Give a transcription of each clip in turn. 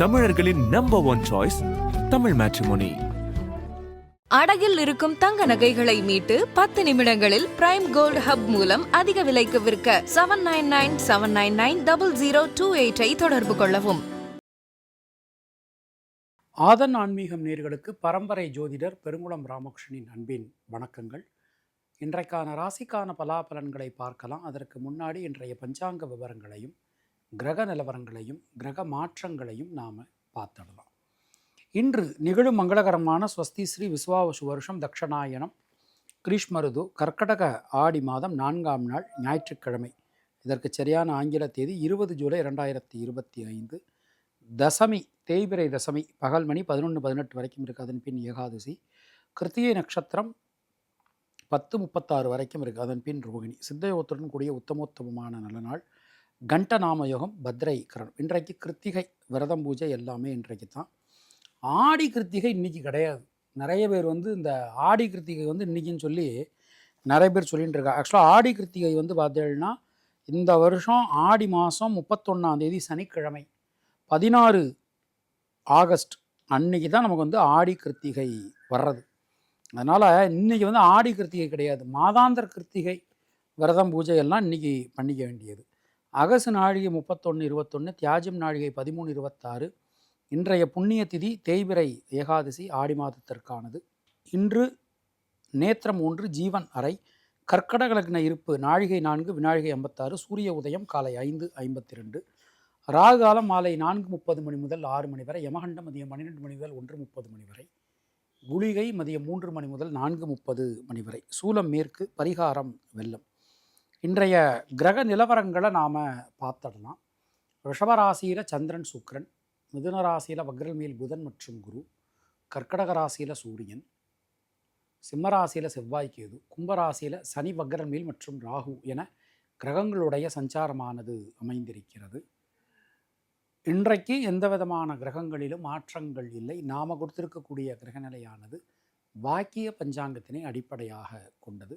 தமிழர்களின் number one choice Tamil matrimony அடகில் இருக்கும் தங்க நகைகளை மீட்டு பத்து நிமிடங்களில் பிரைம் கோல்ட் ஹப் மூலம் அதிக விலைக்கு விற்க seven nine nine seven nine nine double zero two எயிட்டை தொடர்பு கொள்ளவும். ஆதன் ஆன்மீகம் நேர்களுக்கு பரம்பரை ஜோதிடர் பெருங்குளம் ராமகிருஷ்ணனின் அன்பின் வணக்கங்கள். இன்றைக்கான ராசிக்கான பலாபலன்களை பார்க்கலாம். அதற்கு முன்னாடி இன்றைய பஞ்சாங்க விவரங்களையும் கிரக நிலவரங்களையும் கிரக மாற்றங்களையும் நாம் பார்த்துடலாம். இன்று நிகழும் மங்களகரமான ஸ்வஸ்தி ஸ்ரீ விஸ்வாவசு வருஷம் தக்ஷணாயனம் கிரீஷ்மருது கர்க்கடக ஆடி மாதம் நான்காம் நாள் ஞாயிற்றுக்கிழமை. இதற்கு சரியான ஆங்கில தேதி இருபது ஜூலை ரெண்டாயிரத்தி இருபத்தி ஐந்து. தசமி தேய்பிரை தசமி பகல் மணி பதினொன்று பதினெட்டு வரைக்கும் இருக்குது அதன் பின் ஏகாதசி கிருத்திகை நட்சத்திரம் பத்து முப்பத்தாறு வரைக்கும் இருக்குது அதன் பின் ரோகிணி. சித்தயோகத்துடன் கூடிய உத்தமோத்தமமான நல்ல நாள். கண்ட நாமயோகம் பத்ரை கரணம் இன்றைக்கு கிருத்திகை விரதம் பூஜை எல்லாமே இன்றைக்கு தான். ஆடி கிருத்திகை இன்றைக்கி கிடையாது. நிறைய பேர் வந்து இந்த ஆடி கிருத்திகை வந்து இன்றைக்கின்னு சொல்லி நிறைய பேர் சொல்லிகிட்டு இருக்கா ஆக்சுவலாக ஆடி கிருத்திகை வந்து பார்த்தீங்கன்னா இந்த வருஷம் ஆடி மாதம் முப்பத்தொன்னாந்தேதி சனிக்கிழமை பதினாறு ஆகஸ்ட் அன்னைக்கு தான் நமக்கு வந்து ஆடி கிருத்திகை வர்றது. அதனால் இன்றைக்கி வந்து ஆடி கிருத்திகை கிடையாது. மாதாந்தர் கிருத்திகை விரதம் பூஜை எல்லாம் இன்றைக்கி பண்ணிக்க வேண்டியது. அகசு நாழிகை முப்பத்தொன்று இருபத்தொன்று தியாஜம் நாழிகை பதிமூணு இருபத்தாறு இன்றைய புண்ணிய திதி தேய்பிரை ஏகாதசி ஆடி மாதத்திற்கானது. இன்று நேத்திரம் ஒன்று ஜீவன் அறை கற்கடக லக்ன இருப்பு நாழிகை நான்கு வினாழிகை ஐம்பத்தாறு சூரிய உதயம் காலை ஐந்து ஐம்பத்தி ரெண்டு ராகுகாலம் மாலை நான்கு முப்பது மணி முதல் ஆறு மணி வரை யமகண்டம் மதியம் பன்னிரெண்டு மணி முதல் ஒன்று முப்பது மணி வரை குளிகை மதியம் மூன்று மணி முதல் நான்கு முப்பது மணி வரை சூலம் மேற்கு பரிகாரம் வெள்ளம் இன்றைய கிரக நிலவரங்களை நாம் பார்த்துடலாம். ரிஷபராசியில் சந்திரன் சுக்ரன் மிதுன ராசியில் வக்ரல் புதன் மற்றும் குரு கர்க்கடக ராசியில் சூரியன் சிம்மராசியில் செவ்வாய் கேது கும்பராசியில் சனி வக்ரல்மேல் மற்றும் ராகு என கிரகங்களுடைய சஞ்சாரமானது அமைந்திருக்கிறது. இன்றைக்கு எந்த விதமான கிரகங்களிலும் மாற்றங்கள் இல்லை. நாம் கொடுத்திருக்கக்கூடிய கிரகநிலையானது வாக்கிய பஞ்சாங்கத்தினை அடிப்படையாக கொண்டது.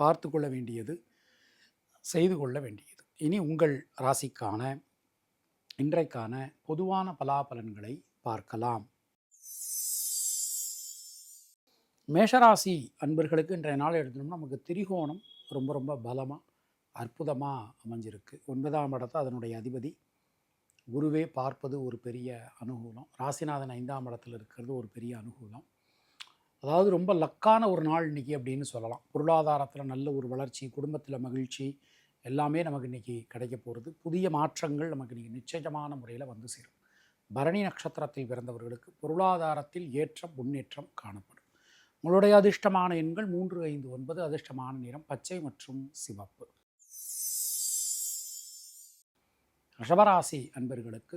பார்த்து கொள்ள வேண்டியது செய்து கொள்ள வேண்டியது. இனி உங்கள் ராசிக்கான இன்றைக்கான பொதுவான பலாபலன்களை பார்க்கலாம். மேஷராசி அன்பர்களுக்கு இன்றைய நாள் எடுத்தோம்னா நமக்கு திரிகோணம் ரொம்ப ரொம்ப பலமாக அற்புதமாக அமைஞ்சிருக்கு. ஒன்பதாம் இடத்தை அதனுடைய அதிபதி. குருவே பார்ப்பது ஒரு பெரிய அனுகூலம். ராசிநாதன் ஐந்தாம் இடத்துல இருக்கிறது ஒரு பெரிய அனுகூலம். அதாவது ரொம்ப லக்கான ஒரு நாள் இன்றைக்கி அப்படின்னு சொல்லலாம். பொருளாதாரத்தில் நல்ல ஒரு வளர்ச்சி குடும்பத்தில் மகிழ்ச்சி எல்லாமே நமக்கு இன்றைக்கி கிடைக்க போகிறது புதிய மாற்றங்கள் நமக்கு இன்றைக்கி நிச்சயமான முறையில் வந்து சேரும். பரணி நட்சத்திரத்தில் பிறந்தவர்களுக்கு பொருளாதாரத்தில் ஏற்றம் முன்னேற்றம் காணப்படும். உங்களுடைய அதிர்ஷ்டமான எண்கள் மூன்று ஐந்து ஒன்பது அதிர்ஷ்டமான நிறம் பச்சை மற்றும் சிவப்பு. ரிஷபராசி அன்பர்களுக்கு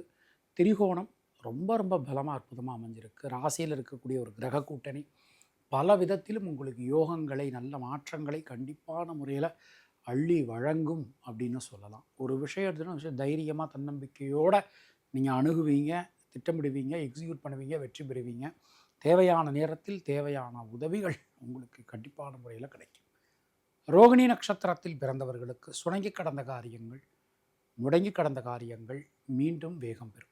திரிகோணம் ரொம்ப ரொம்ப பலமாக அற்புதமாக அமைஞ்சிருக்கு. ராசியில் இருக்கக்கூடிய ஒரு கிரக கூட்டணி. பல விதத்திலும் உங்களுக்கு யோகங்களை நல்ல மாற்றங்களை கண்டிப்பான முறையில் அள்ளி வழங்கும் அப்படின்னு சொல்லலாம். ஒரு விஷயத்துல விஷயம் தைரியமாக தன்னம்பிக்கையோடு நீங்கள் அணுகுவீங்க திட்டமிடுவீங்க எக்ஸிக்யூட் பண்ணுவீங்க வெற்றி பெறுவீங்க. தேவையான நேரத்தில் தேவையான உதவிகள் உங்களுக்கு கண்டிப்பான முறையில் கிடைக்கும். ரோகிணி நட்சத்திரத்தில் பிறந்தவர்களுக்கு சுணங்கி கடந்த காரியங்கள் முடங்கி கடந்த காரியங்கள் மீண்டும் வேகம் பெறும்.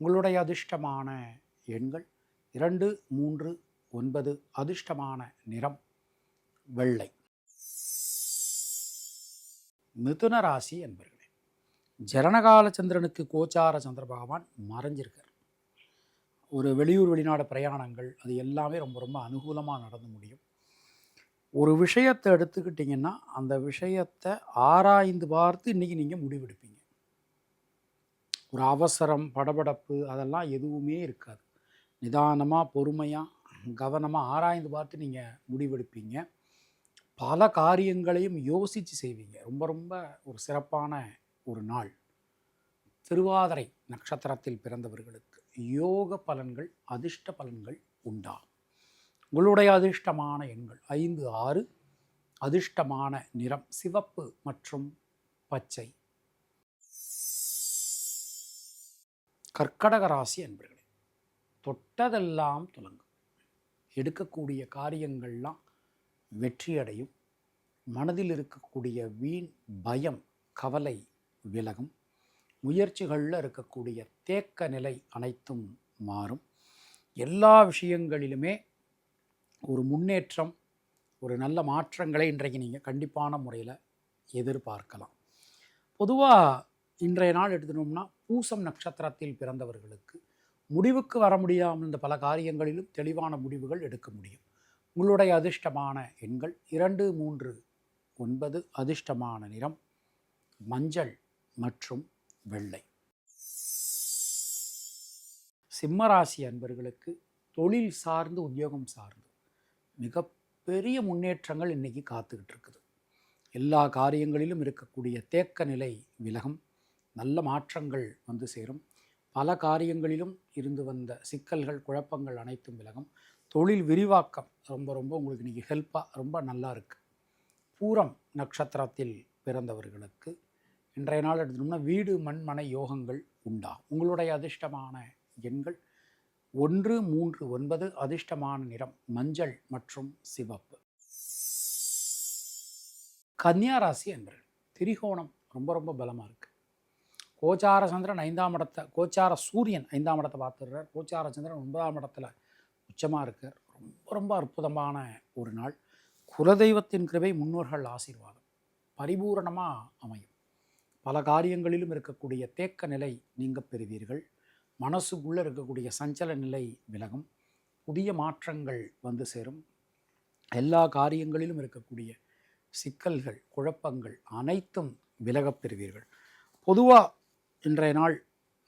உங்களுடைய அதிர்ஷ்டமான எண்கள் இரண்டு மூன்று ஒன்பது அதிர்ஷ்டமான நிறம் வெள்ளை. மிதுன ராசி என்பர்களே ஜனனகால சந்திரனுக்கு கோச்சார சந்திர பகவான் மறைஞ்சிருக்கார். ஒரு வெளியூர் வெளிநாடு பிரயாணங்கள் அது எல்லாமே ரொம்ப ரொம்ப அனுகூலமாக நடந்து முடியும். ஒரு விஷயத்தை எடுத்துக்கிட்டிங்கன்னா அந்த விஷயத்தை ஆராய்ந்து பார்த்து இன்றைக்கி நீங்கள் முடிவெடுப்பீங்க. ஒரு அவசரம் படபடப்பு அதெல்லாம் எதுவுமே இருக்காது. நிதானமாக பொறுமையாக கவனமாக ஆராய்ந்து பார்த்து நீங்கள் முடிவெடுப்பீங்க. பல காரியங்களையும் யோசித்து செய்வீங்க. ரொம்ப ரொம்ப ஒரு சிறப்பான ஒரு நாள். திருவாதிரை நட்சத்திரத்தில் பிறந்தவர்களுக்கு யோக பலன்கள் அதிர்ஷ்ட பலன்கள் உண்டா? உங்களுடைய அதிர்ஷ்டமான எண்கள் ஐந்து ஆறு. அதிர்ஷ்டமான நிறம் சிவப்பு மற்றும் பச்சை. கர்க்கடக ராசி அன்பர்களே தொட்டதெல்லாம் துலங்கும். எடுக்கக்கூடிய காரியங்கள்லாம் வெற்றியடையும். மனதில் இருக்கக்கூடிய வீண் பயம் கவலை விலகும். முயற்சிகளில் இருக்கக்கூடிய தேக்க நிலை அனைத்தும் மாறும். எல்லா விஷயங்களிலுமே ஒரு முன்னேற்றம் ஒரு நல்ல மாற்றங்களை இன்றைக்கு நீங்கள் கண்டிப்பான முறையில் எதிர்பார்க்கலாம். பொதுவாக இன்றைய நாள் எடுத்துனோம்னா பூசம் நட்சத்திரத்தில் பிறந்தவர்களுக்கு முடிவுக்கு வர முடியாமல் இந்த பல காரியங்களிலும் தெளிவான முடிவுகள் எடுக்க முடியும். உங்களுடைய அதிர்ஷ்டமான எண்கள் இரண்டு மூன்று ஒன்பது அதிர்ஷ்டமான நிறம் மஞ்சள் மற்றும் வெள்ளை. சிம்மராசி அன்பர்களுக்கு தொழில் சார்ந்து உத்தியோகம் சார்ந்து மிகப்பெரிய முன்னேற்றங்கள் இன்றைக்கி காத்துக்கிட்டு இருக்குது. எல்லா காரியங்களிலும் இருக்கக்கூடிய தேக்க நிலை விலகும். நல்ல மாற்றங்கள் வந்து சேரும். பல காரியங்களிலும் இருந்து வந்த சிக்கல்கள் குழப்பங்கள் அனைத்தும் விலகும். தொழில் விரிவாக்கம் ரொம்ப ரொம்ப உங்களுக்கு இன்றைக்கி ஹெல்ப்பாக ரொம்ப நல்லா இருக்குது பூரம் நட்சத்திரத்தில் பிறந்தவர்களுக்கு இன்றைய நாள் எடுத்துட்டோம்னா வீடு மண்மனை யோகங்கள் உண்டாகும் உங்களுடைய அதிர்ஷ்டமான எண்கள் ஒன்று மூன்று ஒன்பது அதிர்ஷ்டமான நிறம் மஞ்சள் மற்றும் சிவப்பு. கன்னியாராசி என்பர்கள் திரிகோணம் ரொம்ப ரொம்ப பலமாக இருக்குது கோச்சார சந்திரன் ஐந்தாம் இடத்தை கோச்சார சூரியன் ஐந்தாம் இடத்தை பார்த்துடுறார். கோச்சார சந்திரன் ஒன்பதாம் இடத்துல உச்சமாக இருக்கார். ரொம்ப ரொம்ப அற்புதமான ஒரு நாள். குலதெய்வத்தின் கிருபை முன்னோர்கள் ஆசீர்வாதம். பரிபூரணமாக அமையும். பல காரியங்களிலும் இருக்கக்கூடிய தேக்க நிலை நீங்க பெறுவீர்கள். மனசுக்குள்ளே இருக்கக்கூடிய சஞ்சல நிலை விலகும். புதிய மாற்றங்கள் வந்து சேரும். எல்லா காரியங்களிலும் இருக்கக்கூடிய சிக்கல்கள் குழப்பங்கள் அனைத்தும் விலகப் பெறுவீர்கள். பொதுவாக இன்றைய நாள்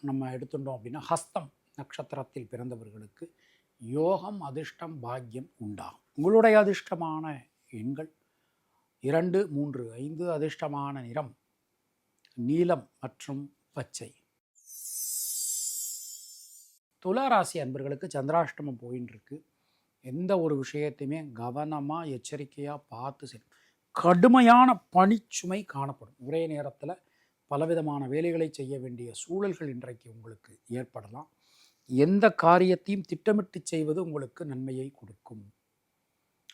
நம்ம எடுத்துட்டோம் அப்படின்னா ஹஸ்தம் நட்சத்திரத்தில் பிறந்தவர்களுக்கு யோகம் அதிர்ஷ்டம் பாக்கியம் உண்டாகும். உங்களுடைய அதிர்ஷ்டமான எண்கள் இரண்டு மூன்று ஐந்து அதிர்ஷ்டமான நிறம் நீலம் மற்றும் பச்சை. துளாராசி அன்பர்களுக்கு சந்திராஷ்டமம் போயின்னு இருக்கு எந்த ஒரு விஷயத்தையுமே கவனமாக எச்சரிக்கையாக பார்த்து செய்யணும் கடுமையான பணிச்சுமை காணப்படும். ஒரே நேரத்தில் பலவிதமான வேலைகளை செய்ய வேண்டிய சூழல்கள் இன்றைக்கு உங்களுக்கு ஏற்படலாம். எந்த காரியத்தையும் திட்டமிட்டு செய்வது உங்களுக்கு நன்மையை கொடுக்கும்.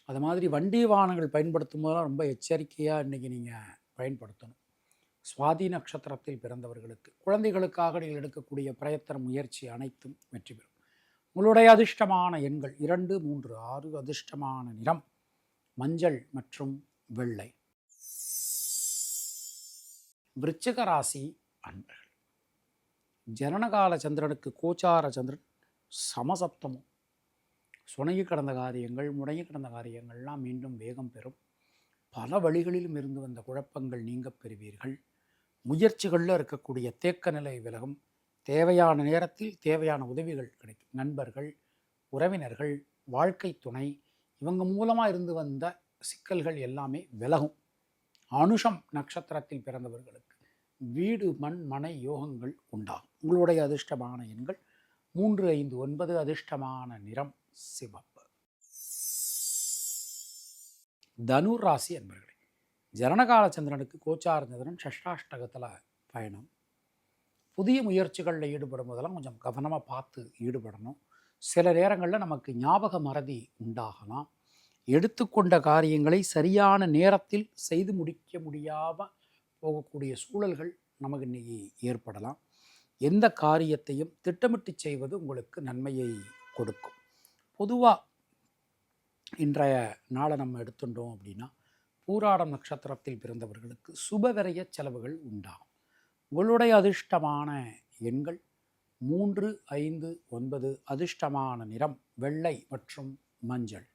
அது மாதிரி வண்டி வாகனங்கள் பயன்படுத்தும் போதெல்லாம் ரொம்ப எச்சரிக்கையாக இன்றைக்கி நீங்கள் பயன்படுத்தணும். சுவாதி நட்சத்திரத்தில் பிறந்தவர்களுக்கு குழந்தைகளுக்காக நீங்கள் எடுக்கக்கூடிய பிரயத்தன முயற்சி அனைத்தும் வெற்றி பெறும். உங்களுடைய அதிர்ஷ்டமான எண்கள் இரண்டு மூன்று ஆறு அதிர்ஷ்டமான நிறம் மஞ்சள் மற்றும் வெள்ளை. விருச்சிக ராசி அன்பர்கள். ஜனனகால சந்திரனுக்கு கோச்சார சந்திரன் சமசப்தமும். சுணங்கி கடந்த காரியங்கள் முடங்கி கடந்த காரியங்கள்லாம் மீண்டும் வேகம் பெறும். பல வழிகளிலும் இருந்து வந்த குழப்பங்கள் நீங்க பெறுவீர்கள். முயற்சிகளில் இருக்கக்கூடிய தேக்க நிலை விலகும். தேவையான நேரத்தில் தேவையான உதவிகள் கிடைக்கும். நண்பர்கள் உறவினர்கள் வாழ்க்கை துணை இவங்க மூலமாக இருந்து வந்த சிக்கல்கள் எல்லாமே விலகும். அனுஷம் நட்சத்திரத்தில் பிறந்தவர்களுக்கு வீடு மண் மனை யோகங்கள் உண்டாகும். உங்களுடைய அதிர்ஷ்டமான எண்கள் மூன்று ஐந்து ஒன்பது அதிர்ஷ்டமான நிறம் சிவப்பு. தனுர் ராசி என்பர்களே ஜனனகால சந்திரனுக்கு கோச்சார சந்திரன் ஷஷ்டாஷ்டகத்தில் பயணம். புதிய முயற்சிகளில் ஈடுபடும் போதெல்லாம் கொஞ்சம் கவனமாக பார்த்து ஈடுபடணும். சில நேரங்களில் நமக்கு ஞாபக மறதி உண்டாகலாம். எடுத்துக்கொண்ட காரியங்களை சரியான நேரத்தில் செய்து முடிக்க முடியாமல் போகக்கூடிய சூழல்கள் நமக்கு இன்னைக்கு ஏற்படலாம். எந்த காரியத்தையும் திட்டமிட்டு செய்வது உங்களுக்கு நன்மையை கொடுக்கும். பொதுவாக இன்றைய நாளை நம்ம எடுத்துட்டோம் அப்படின்னா பூராடம் நட்சத்திரத்தில் பிறந்தவர்களுக்கு சுபவிரய செலவுகள் உண்டாகும். உங்களுடைய அதிர்ஷ்டமான எண்கள் மூன்று ஐந்து ஒன்பது அதிர்ஷ்டமான நிறம் வெள்ளை மற்றும் மஞ்சள்.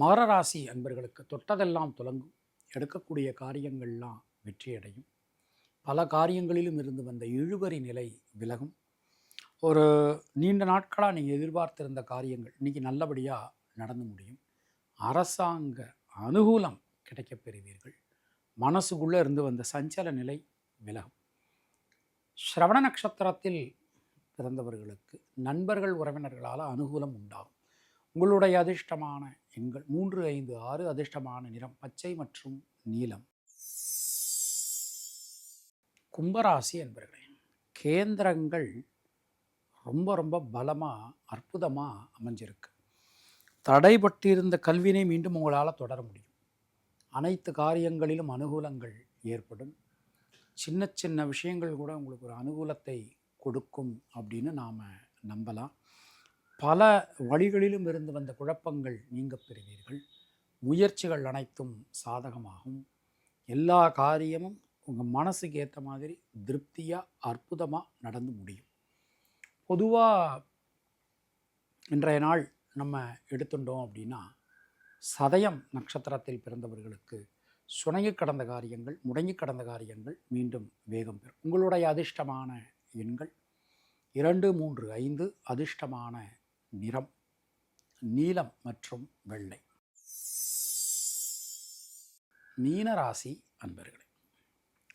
மகரராசி அன்பர்களுக்கு தொட்டதெல்லாம் துலங்கும். எடுக்கக்கூடிய காரியங்கள்லாம் வெற்றியடையும். பல காரியங்களிலும் இருந்து வந்த இழுபறி நிலை விலகும். ஒரு நீண்ட நாட்களாக நீங்கள் எதிர்பார்த்திருந்த காரியங்கள் இன்றைக்கி நல்லபடியாக நடந்து முடியும். அரசாங்க அனுகூலம் கிடைக்கப் பெறுவீர்கள். மனசுக்குள்ளே இருந்து வந்த சஞ்சல நிலை விலகும். ஸ்ரவண நட்சத்திரத்தில் பிறந்தவர்களுக்கு நண்பர்கள் உறவினர்களால் அனுகூலம் உண்டாகும். உங்களுடைய அதிர்ஷ்டமான எண்கள் மூன்று ஐந்து ஆறு அதிர்ஷ்டமான நிறம் பச்சை மற்றும் நீலம். கும்பராசி என்பர்களே கேந்திரங்கள் ரொம்ப ரொம்ப பலமாக அற்புதமாக அமைஞ்சிருக்கு. தடைபட்டிருந்த கல்வினை மீண்டும் உங்களால் தொடர முடியும். அனைத்து காரியங்களிலும் அனுகூலங்கள் ஏற்படும். சின்ன சின்ன விஷயங்கள் கூட உங்களுக்கு ஒரு அனுகூலத்தை கொடுக்கும் அப்படின்னு நாம் நம்பலாம். பல வழிகளிலும் இருந்து வந்த குழப்பங்கள் நீங்க பெறுவீர்கள். முயற்சிகள் அனைத்தும் சாதகமாகும். எல்லா காரியமும் உங்கள் மனசுக்கு ஏற்ற மாதிரி திருப்தியாக அற்புதமாக நடந்து முடியும். பொதுவாக இன்றைய நாள் நம்ம எடுத்துட்டோம் அப்படின்னா சதயம் நட்சத்திரத்தில் பிறந்தவர்களுக்கு சுணங்கி கடந்த காரியங்கள் முடங்கி கடந்த காரியங்கள் மீண்டும் வேகம் பெறும். உங்களுடைய அதிர்ஷ்டமான எண்கள் இரண்டு மூன்று ஐந்து அதிர்ஷ்டமான நிறம் நீலம் மற்றும் வெள்ளை. மீனராசி அன்பர்களே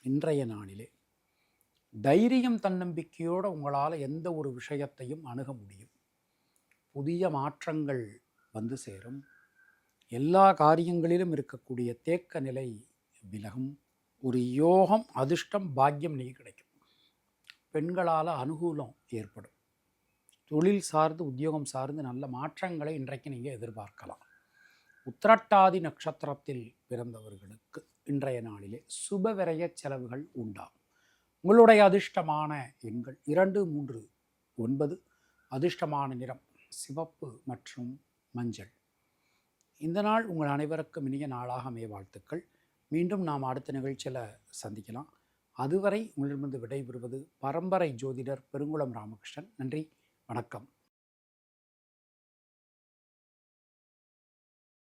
இன்றைய நாளிலே தைரியம் தன்னம்பிக்கையோடு உங்களால் எந்த ஒரு விஷயத்தையும் அணுக முடியும். புதிய மாற்றங்கள் வந்து சேரும். எல்லா காரியங்களிலும் இருக்கக்கூடிய தேக்க நிலை விலகும். ஒரு யோகம் அதிர்ஷ்டம் பாக்கியம் நீ கிடைக்கும். பெண்களால் அனுகூலம் ஏற்படும். தொழில் சார்ந்து உத்தியோகம் சார்ந்து நல்ல மாற்றங்களை இன்றைக்கு நீங்கள் எதிர்பார்க்கலாம். உத்திரட்டாதி நட்சத்திரத்தில் பிறந்தவர்களுக்கு இன்றைய நாளிலே சுபவிரய செலவுகள் உண்டாகும். உங்களுடைய அதிர்ஷ்டமான எண்கள் இரண்டு மூன்று ஒன்பது அதிர்ஷ்டமான நிறம் சிவப்பு மற்றும் மஞ்சள். இந்த நாள் உங்கள் அனைவருக்கும் இனிய நாளாக அமைய வாழ்த்துக்கள். மீண்டும் நாம் அடுத்த நிகழ்ச்சியில் சந்திக்கலாம். அதுவரை உங்களிடமிருந்து விடைபெறுவது பரம்பரை ஜோதிடர் பெருங்குளம் ராமகிருஷ்ணன். நன்றி. வணக்கம்.